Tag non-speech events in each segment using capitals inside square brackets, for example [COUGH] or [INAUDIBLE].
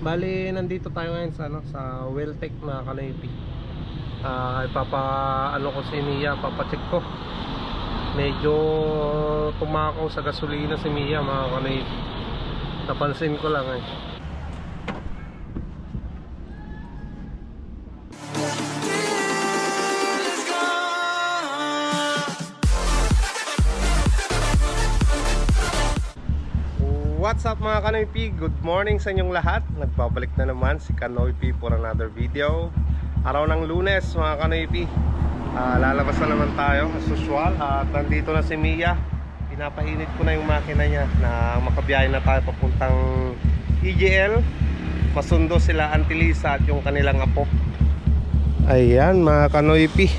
Bali, nandito tayo ngayon sa ano, sa Welltech na Kanoypi. Ah, ipapa ano ko si Mia, papacheck ko. Medyo tumakaw sa gasolina si Mia, mga Kanoypi. Napansin ko lang eh. What's up mga Kanoypi? Good morning sa inyong lahat. Nagbabalik na naman si Kanoypi for another video. Araw ng lunes mga Kanoypi Ah, Lalabas na naman tayo as usual. At nandito na si Mia. Pinapainit ko na yung makina niya Na makabiyahe na tayo papuntang EGL Masundo sila Antilisa at yung kanilang apo. Ayan mga Kanoypi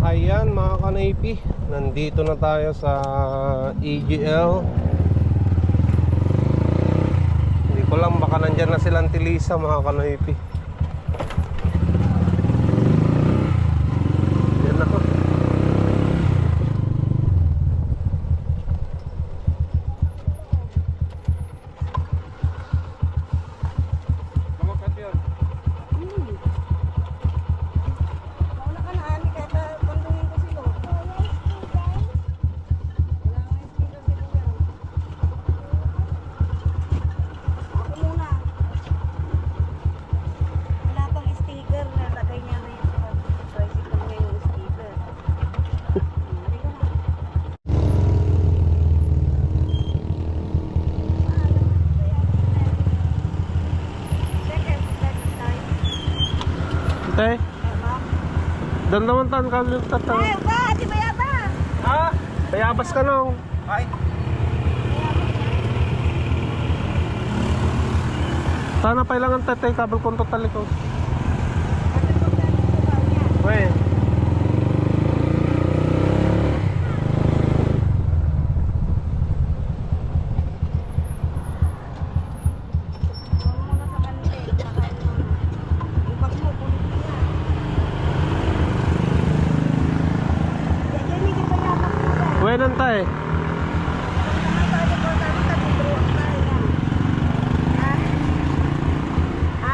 Ayan mga Kanoypi Nandito na tayo sa EGL Hindi ko lang baka nandyan na silang tilisa mga kanoypi. Te, Tama? dan naman tan kami tatang. Eh, ba? Di ba yaba? Ha? Bayabas ka nung. Ay. Sana pailangan tatay kabel kontot talikod. Weh. muna sa kanila eh. Saka yung yung bag mo, kunin mo na. Yan, yan, hindi pa yabak mo ba? Weh nan tay. Ano ba, ano ba, ano ba, tutulungan tayo?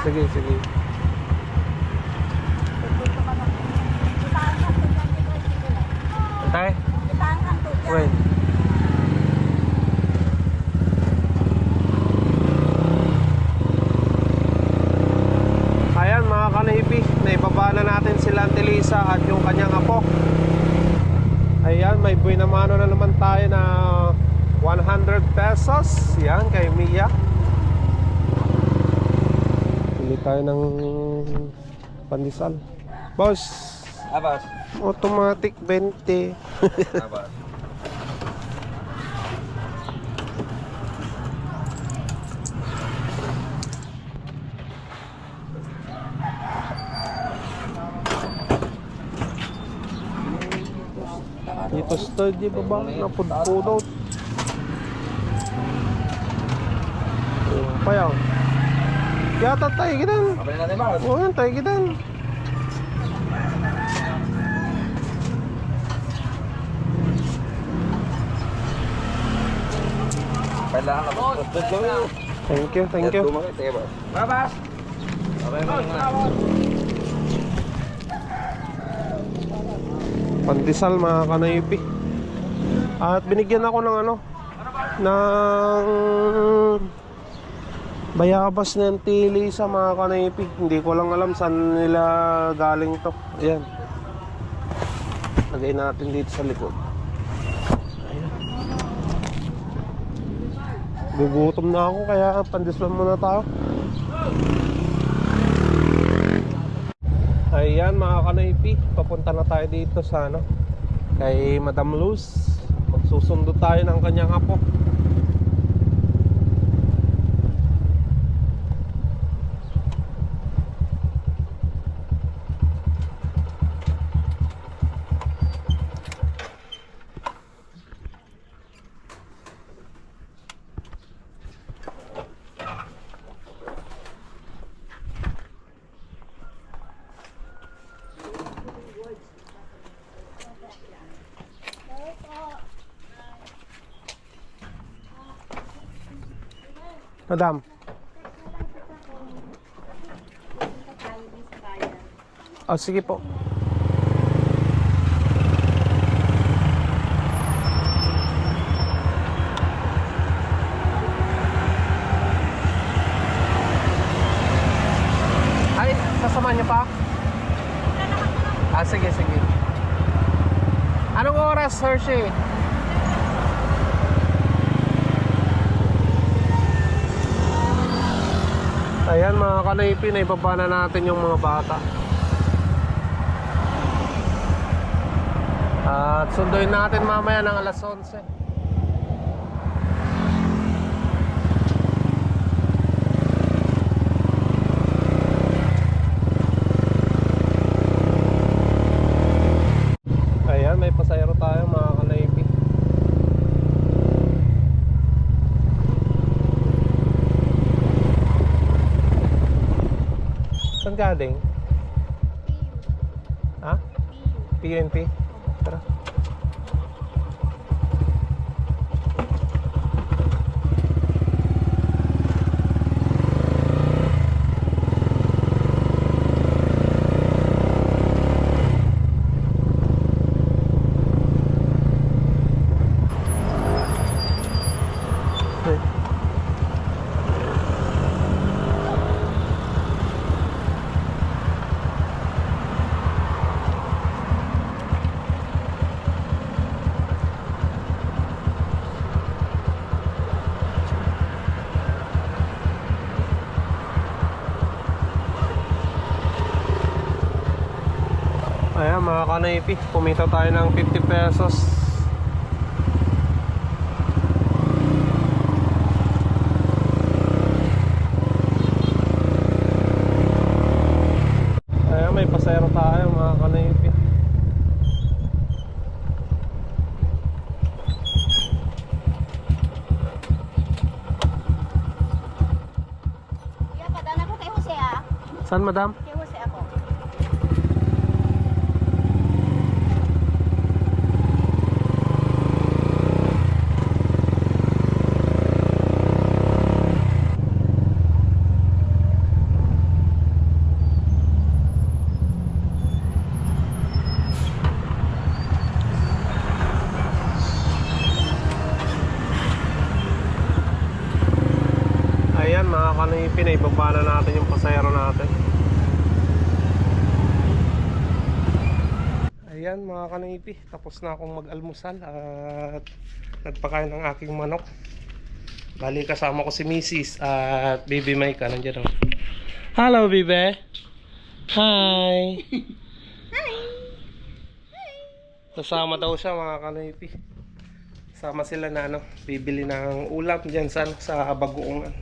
Sige, sige. Tutulungan ka lang. Itahan ka, tutulungan ka, tutulungan. Tay. Itahan ka, tutulungan. Weh. Ayan mga kanipi, naibaba na natin sila Antilisa at yung kanyang apo. Ayan, may buwinamano na naman tayo na 100 pesos. Yan, kay Mia. Pili tayo ng pandesal. Boss, Abas. automatic 20. Abas. Dito sa di ba ba? Napudpudot. Payaw. Yata tayo gidan. Kapalin natin ba? Oo tayo gidan. Thank you, thank you. Sige ba? Babas. Pandesal mga kanaypi. At binigyan ako ng ano, ng bayabas ng tili sa mga kanaypi. Hindi ko lang alam saan nila galing to. Ayan. Lagay natin dito sa likod. Ayan. Gugutom na ako kaya pandesal muna tayo. Ayan mga kanaypi, papunta na tayo dito sa ano, kay Madam Luz. Magsusundo tayo ng kanyang apo. Madam. Oh, sige po. Ay, sasama niyo pa? Ah, sige, sige. Anong oras, Hershey? Ayan mga kanaypi, naibaba na natin yung mga bata. At sunduin natin mamaya ng alas 11. Ayan, may pasayro tayo mga kanaypi. Saan galing? Ha? PNP? Tara. Kanaypi, kumita tayo ng 50 pesos. Ayan may pasero tayo mga Jose ah. Saan madam? Kay Jose ako. Ayan mga kanaypi, naibaba na natin yung pasero natin. Ayan mga kanaypi, tapos na akong mag-almusal at nagpakain ng aking manok. Bali kasama ko si Mrs. at Baby Mike, nandiyan ako. Hello, Bibe. Hi. [LAUGHS] Hi. Kasama daw siya mga kanaypi. Sama sila na ano, bibili ng ulam diyan sa ano, sa bagoongan.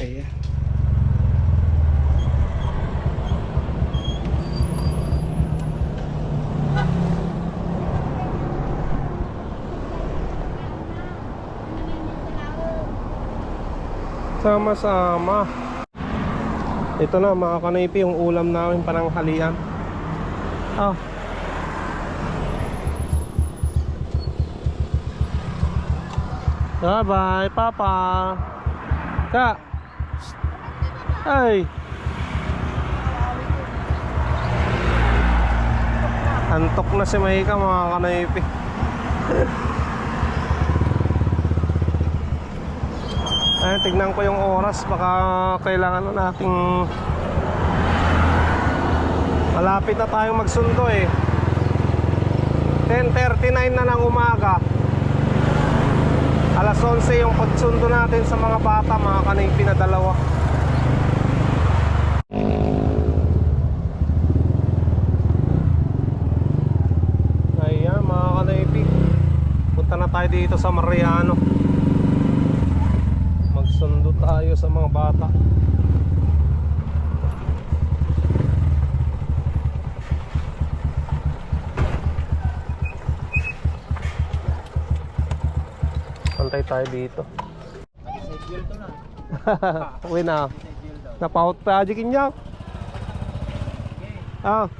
Ayan. Sama-sama. Ito na mga kanaypi yung ulam namin pananghalian. Ah. Bye-bye, Papa. Ka. Ay. Antok na si Mahika mga kanaypi. [LAUGHS] Ay, tignan ko yung oras. Baka kailangan na nating malapit na tayong magsundo eh. 10.39 na ng umaga. Alas 11 yung pagsundo natin sa mga bata, mga kanaypi na dalawa. Ayan, mga kanaypi. Punta na tayo dito sa Mariano. Magsundo tayo sa mga bata. Pantay tayo dito. [LAUGHS] Uwi na. Napaut pa aja kinyak. Ah.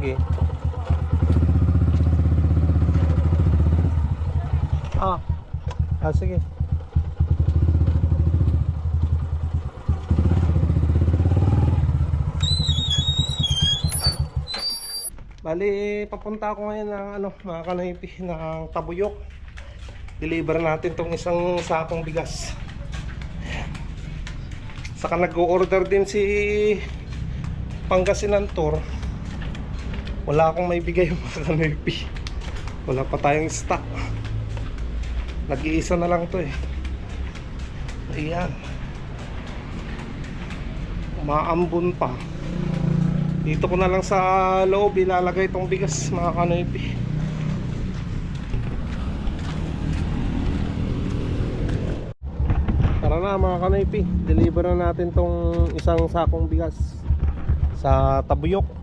Sige. Ah. Ah, sige. Bali, papunta ako ngayon ng ano, mga kanaypi, ng Tabuyok. Deliver natin tong isang sakong bigas. Saka nag-order din si Pangasinan Tour. Wala akong may bigay [LAUGHS] mga kanaypi. Wala pa tayong stock. Nag-iisa na lang to eh. Ayan. Umaambon pa. Dito ko na lang sa loob ilalagay itong bigas mga kanoypi. Tara na mga kanoypi. Deliver na natin tong isang sakong bigas sa Tabuyok.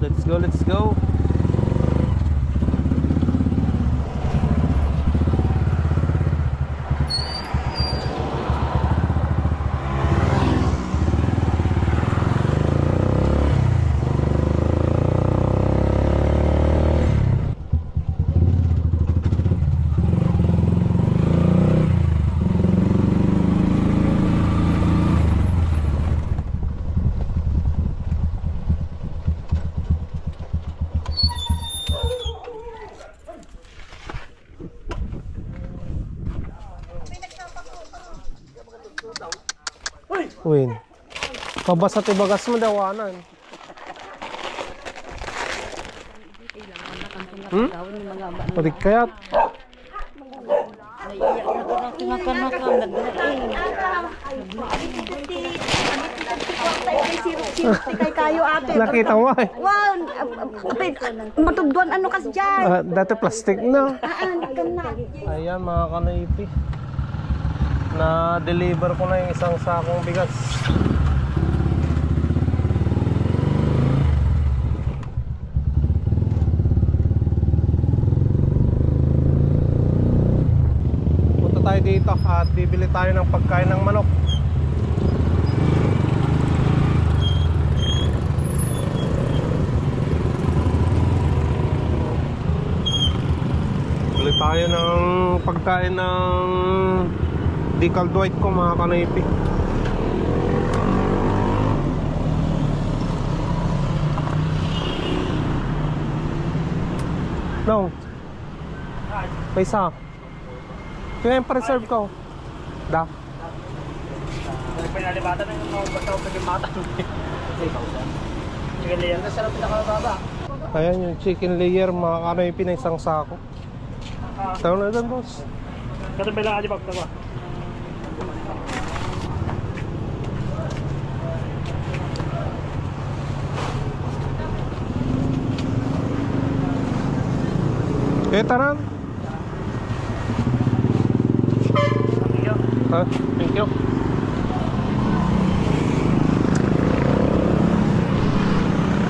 Let's go, let's go. Uwin. Pabasa tibagas mo dawanan. Hmm? Pati kayat. Nakita mo eh. Wow, ano kas dyan. Ah, dati plastic na. Ka na. Ayan mga kanaypi. Na-deliver ko na yung isang sakong bigas. Punta tayo dito at bibili tayo ng pagkain ng manok. Bili tayo ng pagkain ng decal white ko mga kanaypi. No. May isa. Kaya yung preserve ko. Da. Pinalibatan na yung mga basta ko pagimatan. Sige, liyan na sarap pinakababa. Ayan yung chicken layer mga kanaypi na isang sako. Tayo na doon boss. Katabi lang aja bagta ba? Eh taran. Ha? Thank you.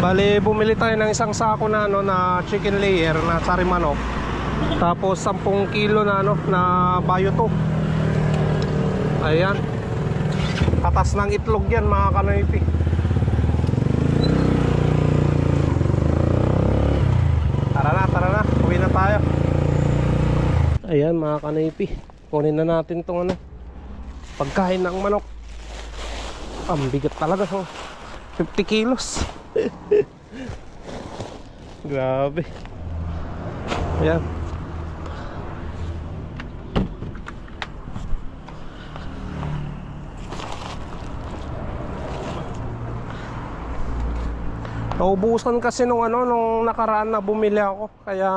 Bali, bumili tayo ng isang sako na ano na chicken layer na sari manok. Tapos 10 kilo na ano na bayo to. Ayan. Katas ng itlog yan mga kanoypi. Tara na, tara na. Uwi na tayo. Ayan mga kanoypi. Kunin na natin tong ano. Pagkain ng manok. Ang bigat talaga. Oh. 50 kilos. [LAUGHS] Grabe. Ayan. Naubusan kasi nung ano nung nakaraan na bumili ako kaya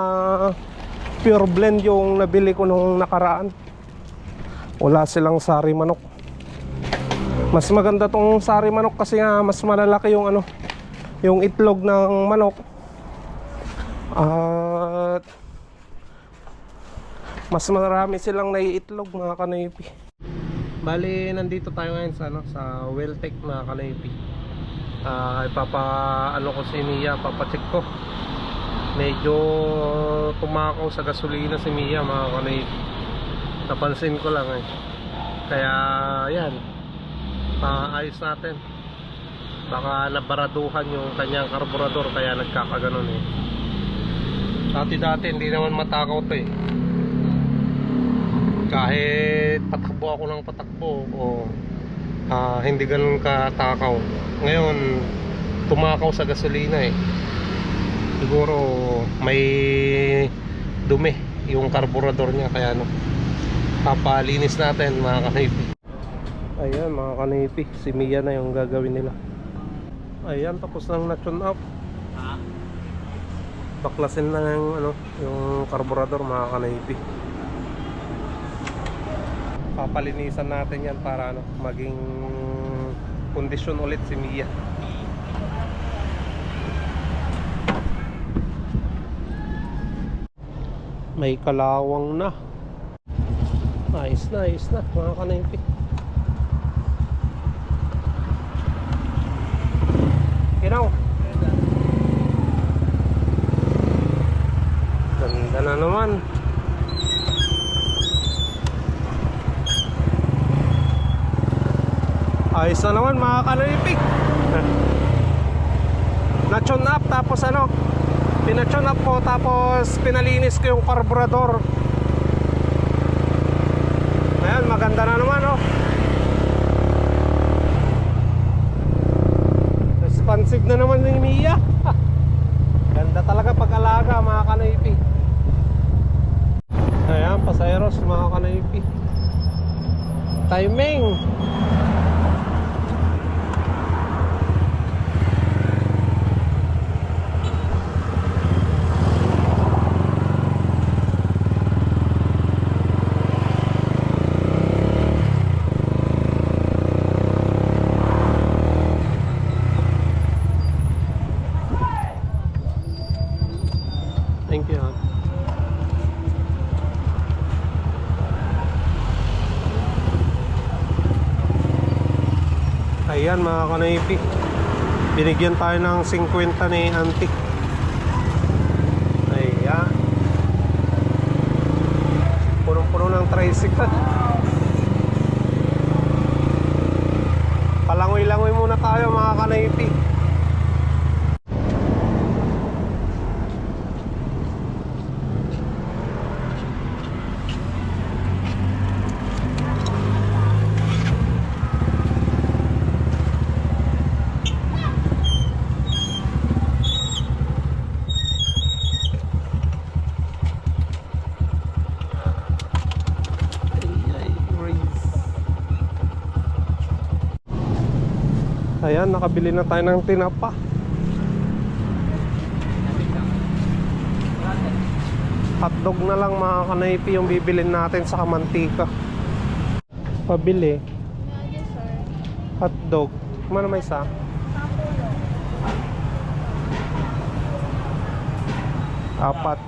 pure blend yung nabili ko nung nakaraan. Wala silang sari manok. Mas maganda tong sari manok kasi nga mas malalaki yung ano yung itlog ng manok. At mas marami silang naiitlog mga kanaypi. Bali nandito tayo ngayon sa ano sa Welltech mga kanaypi. Ah, ipapa ano ko si Mia, papacheck ko. Medyo tumakaw sa gasolina si Mia mga kanay. Napansin ko lang eh. Kaya yan. Paayos natin. baka nabaraduhan yung kanyang karburador kaya nagkakaganon eh dati dati hindi naman matakaw to eh kahit patakbo ako ng patakbo o ah, hindi ganun katakaw. Ngayon tumakaw sa gasolina eh. Siguro may dumi yung karburador niya kaya no papalinis natin mga kanipi. Ayan mga kanipi si Mia na yung gagawin nila. Ayan tapos nang na-tune up. Baklasin na yung ano yung karburador mga kanipi papalinisan natin yan para ano maging kondisyon ulit si Mia. May kalawang na. Ayos na ayos na mga kanaypi. Ginaw ganda na naman ayos na naman mga kanaypi na-tune up tapos ano? Pinatune up ko tapos pinalinis ko yung carburetor ayan maganda na naman oh. Responsive na naman ni Mia. [LAUGHS] Ganda talaga pag-alaga mga kanaypi ayan pasayeros mga kanaypi timing Thank you. hon. Ayan mga kanaypi. Binigyan tayo ng 50 ni Auntie. Ayan. Punong-puno ng tricycle. Palangoy-langoy muna tayo mga kanaypi. Ayan, nakabili na tayo ng tinapa. Hotdog na lang mga kanaypi yung bibilin natin sa kamantika. Pabili. Hotdog. Ano may isa? Apat.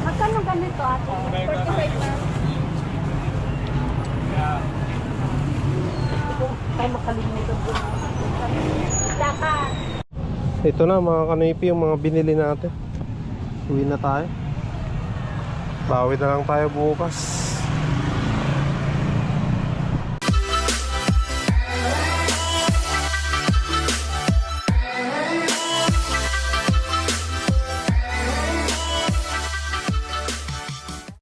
Magkano ganito ate? 45 na. Tayo makalimutan po. Saka. Ito na mga kanaypi yung mga binili natin. Uwi na tayo. Bawi na lang tayo bukas.